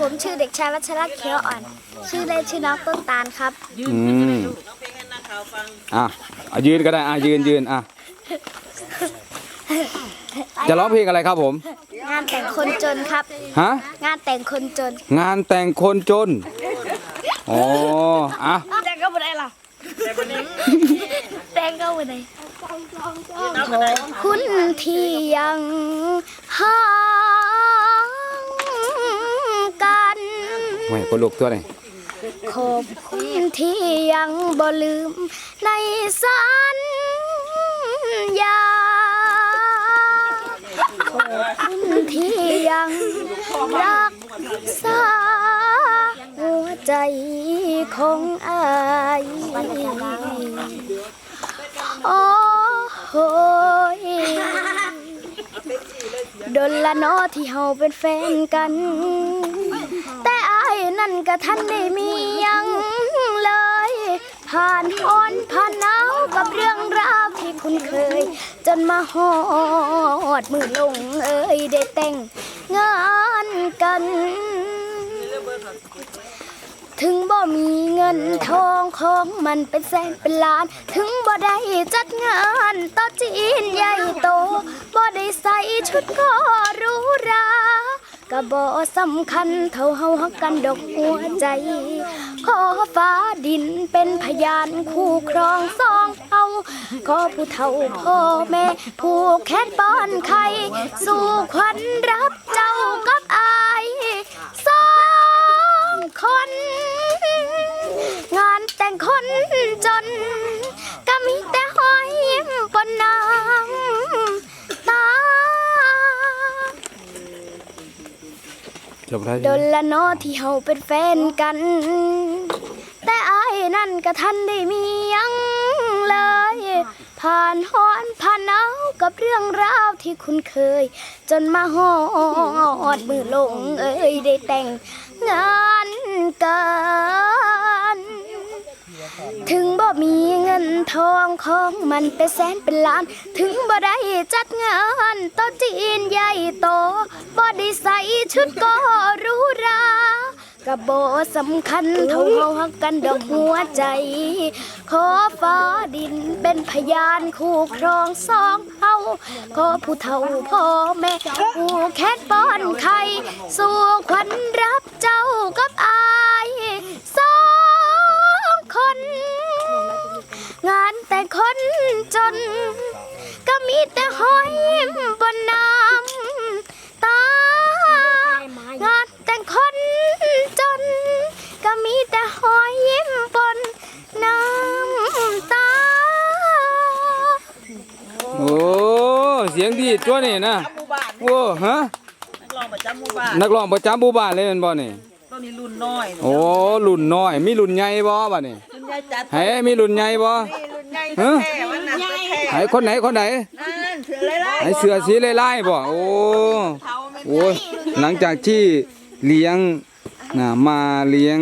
ผมชื่อเด็กชายวัชระเขียวอ่อน ชื่อเล่นชื่อน้องต้นตาลครับ อืมอะอะยืนก็ได้อะยืนยืนอะจะร้องเพลงอะไรครับผม งานแต่งคนจนครับ ฮะ งานแต่งคนจน งานแต่งคนจนอ๋ออะแต่งก็ไม่ได้ล่ะแต่งก็ไม่ได้ขอบคุณที่ยังห่า ไม่คนลูกตัวไหนขอบคุณที่ยังบ่ลืมในสัญญาขอบคุณที่ยังรักษาหัวใจของอายโอ้โหดนละนอที่เฮาเป็นแฟนกัน นั่นก็ทันได้มียังเลย ผ่านฮ้อนผ่านหนาวกับเรื่องราวที่คุณเคย จนมาหอดมือลงเอ้ยได้แต่งงานกัน ถึงบ่มีเงินทองของมันเป็นแสนเป็นล้าน ถึงบ่ได้จัดงานโต๊ะจีนใหญ่โตบ่ได้ใส่ชุดก็รู้รา ก็บ่สำคัญเท่าเฮาฮักกันดอกหัวใจ ขอฟ้าดินเป็นพยานคู่ครองสองเฮาขอผู้เฒ่าพ่อแม่ ผูกแขนป้อนไข่ สู่ขวัญรับเจ้า จบแล้วโดนละเนอที่เฮาเป็นแฟนกัน แต่อายนั่นก็ทันได้มีหยังเลย ผ่านฮ้อนผ่านหนาวกับเรื่องราวที่คุณเคย จนมาหอดมือลงเอ้ยได้แต่งงานกัน ถึงบ่มีเงินทองของมันเป็นแสนเป็นล้าน ถึงบ่ได้จัดงาน โต๊ะจีนใหญ่โตบ่ได้ใส่ชุดก็หรู้ราก็บ่สำคัญเท่าเฮาฮักกันดอกหัวใจ ขอฟ้าดินเป็นพยานคู่ครองสองเฮาขอผู้เฒ่าพ่อแม่ผู้แคทป้อนไข่สู่ขวัญรับเจ้ากับอายสองคน งานแต่คนจน มีแต่หอยยิ้มบนน้ำตา งานแต่งคนจน ก็มีแต่หอยยิ้มบนน้ำตา โอ้ เสียงดีตัวนี่นะหมู่บ้านโอ้ ฮะ นักร้องประจำหมู่บ้านนักร้องประจำหมู่บ้านเลยแม่นบ่นี่ตอนนี้รุ่นน้อยโอ้ รุ่นน้อย มีรุ่นใหญ่บ่บัดนี้รุ่นใหญ่จัดให้มีรุ่นใหญ่บ่นี่รุ่นใหญ่ฮะแท้วัน นั้นแท้ให้คนไหนคนไหนนั่นเสือไล่ให้เสือสีลายๆบ่โอ้เท้าไม่โอ้ยหลังจากที่เลี้ยงนะมาเลี้ยง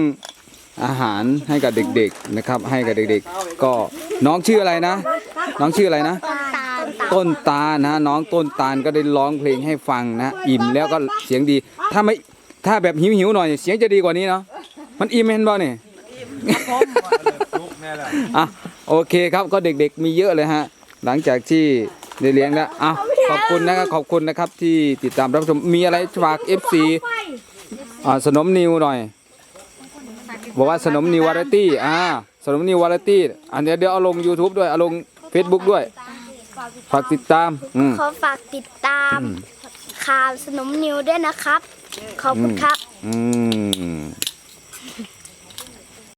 อาหารให้กับเด็กๆนะครับ ให้กับเด็กๆ ก็น้องชื่ออะไรนะ น้องชื่ออะไรนะตาต้นตาลนะน้องต้นตาลก็ได้ร้องเพลงให้ฟังนะอิ่มแล้วก็เสียงดี ถ้าไม่ถ้าแบบหิวหิวๆหน่อยเสียงจะดีกว่านี้เนาะมันอิ่มเห็นบ่เนี่ยอะโอเคครับก็เด็กๆมีเยอะเลยฮะ หลังจากที่ได้เลี้ยงแล้วอะขอบคุณนะครับขอบคุณนะครับที่ติดตามรับชมมีอะไรฝาก FC อ่าสนมนิวหน่อยบอกว่าสนมนิววาไรตี้อ่าสนมนิววาไรตี้อันเดี๋ยวเดี๋ยวเอาลง YouTube ด้วยเอาลง Facebook ด้วย ฝากติดตามอืม ขอฝากติดตาม ข่าวสนมนิวด้วยนะครับ ขอบคุณครับ อืม